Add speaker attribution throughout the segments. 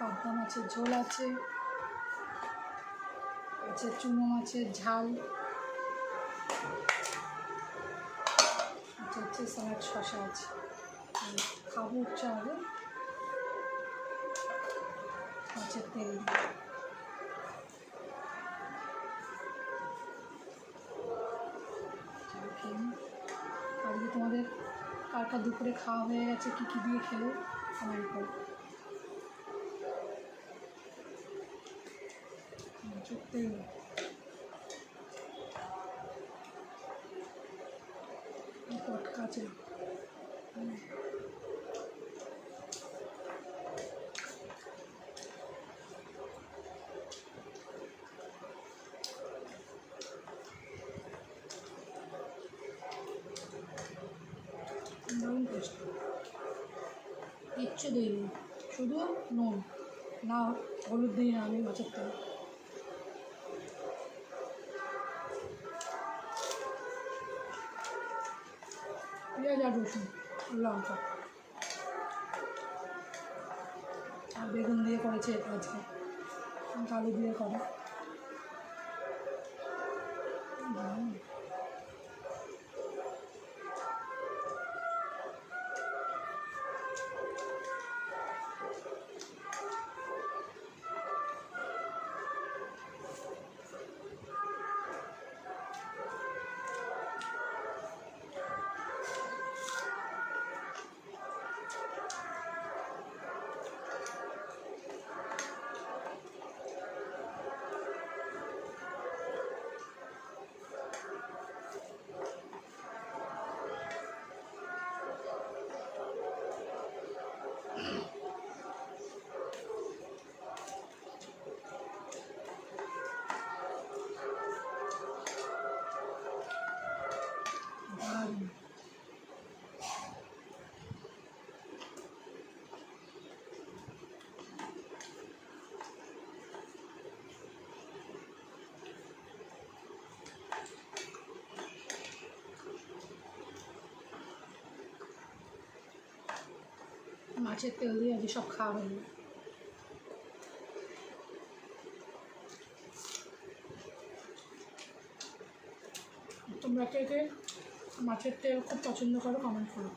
Speaker 1: পাবদা মাছের ঝোল আছে আছে চুনো মাছের ঝাল, এটা হচ্ছে স্যালাড শশা আছে। খাব হচ্ছে আগে। মাছের তেল আজকে তোমাদের কার কার দুপুরে খাওয়া হয়ে গেছে, কী কী দিয়ে খেলো? কমেন্ট করো মাছের তেল পটকা আছে হুম। দারুণ টেস্ট কিচ্ছু দিইনি শুধু নুন। না, হলুদ দিই না আমি মাছের তেল পেঁয়াজ আর রসুন, লঙ্কা। আর বেগুন দিয়ে করেছে আজকে। আলু দিয়ে করে। মাছের তেল দিয়ে আজকে সব খাওয়া হলো তোমরা কে কে মাছের তেল খুব পছন্দ করো কমেন্ট করো।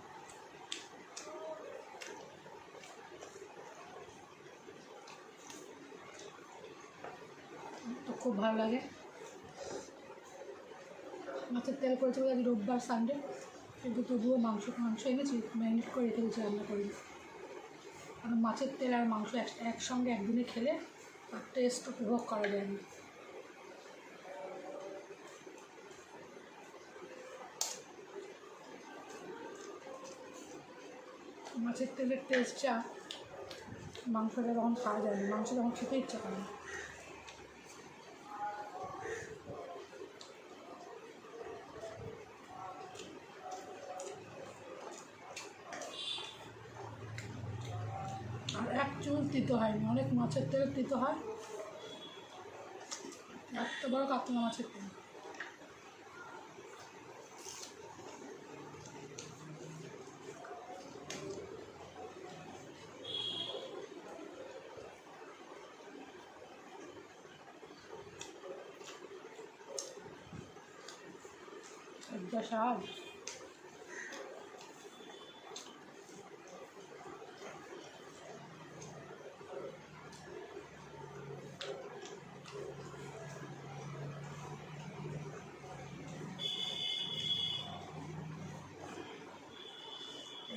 Speaker 1: তো খুব ভালো লাগে। মাছের তেল করেছে আজ রোববার সানডে কিন্তু তবুও মাংস মাংস এনেছি ম্যারিনেট করে রেখে দিয়েছি, রান্না করি কারণ মাছের তেল আর মাংস এক- একসঙ্গে একদিনে খেলে তার টেস্ট উপভোগ করা যায় না। মাছের তেলের টেস্টটা মাংসটা তখন খাওয়া যায় না। মাংস তখন খেতে ইচ্ছা করে না আর এক চুল তিতো হয়নি, অনেক মাছের তেল তিতো হয়। এত বড় কাতলা মাছের তেল। একটা স্বাদ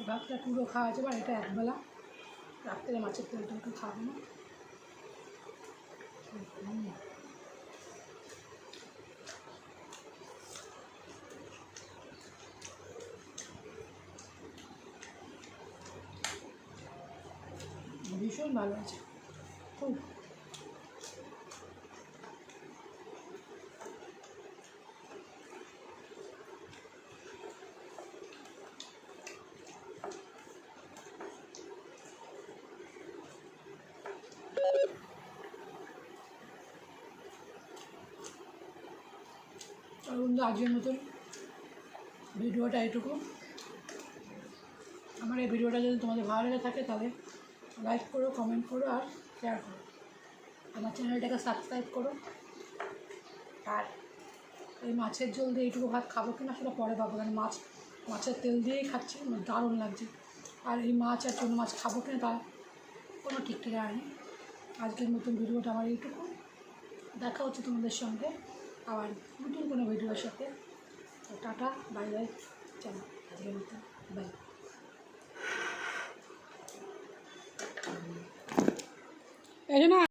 Speaker 1: ভাতটা পুরো খাওয়া যাবে আর এটা একবেলা। রাত্রে মাছের তেলটা একটু খাব না। ভীষণ ভালো আছে। খুব আর বন্ধু আজকের মতন ভিডিওটা এটুকু। আমার এই ভিডিওটা যদি তোমাদের ভালো লেগে থাকে তাহলে লাইক করো কমেন্ট করো আর শেয়ার করো। আমার চ্যানেলটাকে সাবস্ক্রাইব করো। আর এই মাছের ঝোল দিয়ে এইটুকু ভাত খাব কিনা সেটা পরে ভাবো, কারণ মাছ, মাছের তেল দিয়েই খাচ্ছি আমার দারুণ লাগছে। আর এই মাছ আর চুনো মাছ খাব কিনা তা কোনো ঠিক ঠিক নেই। আজকের নতুন ভিডিওটা আমার এইটুকু। দেখা হচ্ছে তোমাদের সঙ্গে। আবার নতুন কোনো ভিডিওর সাথে। টাটা বাই বাই চলো আজকের মতো বাই এই যে না